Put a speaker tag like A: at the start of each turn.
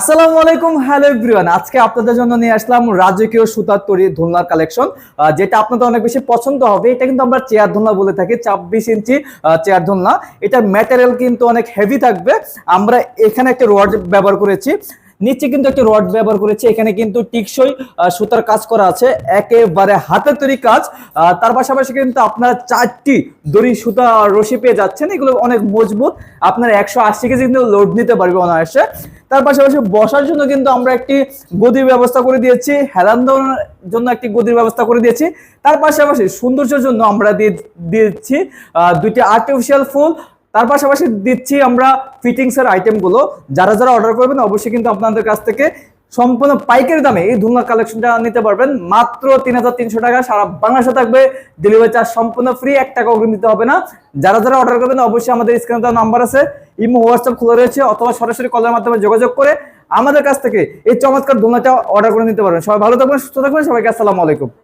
A: আসসালামু আলাইকুম, hello everyone. আজকে আপনাদের জন্য নিয়ে আসলাম রাজকীয় সুতার তৈরি ধুলনার কালেকশন যেটা আপনাদের অনেক বেশি পছন্দ হবে। এটা কিন্তু আমরা চেয়ার ধুলনা বলে থাকি, ছাব্বিশ ইঞ্চি চেয়ার ধুলনা। এটার ম্যাটেরিয়াল কিন্তু অনেক হেভি থাকবে। আমরা এখানে একটা রড ব্যবহার করেছি। নিচে কিন্তু একটা রড ব্যবহার করেছে। এখানে কিন্তু টিকসই সুতার কাজ করা আছে। একেবারে হাতের তৈরি কাজ। তার পাশাপাশি কিন্তু আপনারা চারটি দড়ি সুতা রশি পেয়ে যাচ্ছেন। এগুলো অনেক মজবুত। আপনার একশো আশি কেজি কিন্তু লোড নিতে পারবে অনায়াসে। তার পাশাপাশি বসার জন্য কিন্তু আমরা একটি গদির ব্যবস্থা করে দিয়েছি। হেলান জন্য একটি গদির ব্যবস্থা করে দিয়েছি। তার পাশাপাশি সৌন্দর্যের জন্য আমরা দিয়ে আহ, দুইটি আর্টিফিশিয়াল ফুল তার পাশাপাশি দিচ্ছি আমরা ফিটিংস এর আইটেমগুলো যারা যারা অর্ডার করবেন, অবশ্যই কিন্তু আপনাদের কাছ থেকে সম্পূর্ণ পাইকারি দামে এই ধুলনা কালেকশনটা নিতে পারবেন। মাত্র তিন হাজার তিনশো টাকা, সারা বাংলাদেশে থাকবে। ডেলিভারি চার্জ সম্পূর্ণ ফ্রি এক টাকা অগ্রিম দিতে হবে না। যারা যারা অর্ডার করবেন, অবশ্যই আমাদের স্ক্রিনে দেওয়া নাম্বার আছে। ইমো, হোয়াটসঅ্যাপ খোলা রয়েছে, অথবা সরাসরি কলের মাধ্যমে যোগাযোগ করে আমাদের কাছ থেকে এই চমৎকার ধুলনাটা অর্ডার করে নিতে পারবেন। সবাই ভালো থাকবেন, সুস্থ থাকবেন। সবাইকে আসসালামু আলাইকুম।